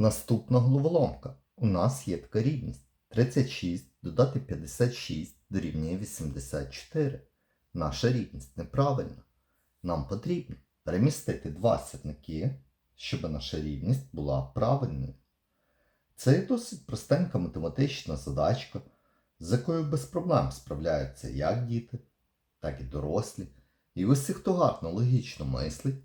Наступна головоломка. У нас є така рівність. 36 додати 56 дорівнює 84. Наша рівність неправильна. Нам потрібно перемістити два сірники, щоб наша рівність була правильною. Це є досить простенька математична задачка, з якою без проблем справляються як діти, так і дорослі. І усі, хто гарно логічно мислить,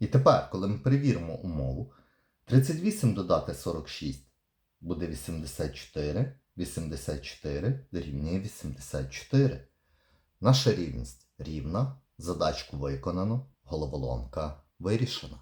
І тепер, коли ми перевіримо умову, 38 додати 46 буде 84, 84 дорівнює 84. Наша рівність рівна, задачку виконано, головоломка вирішена.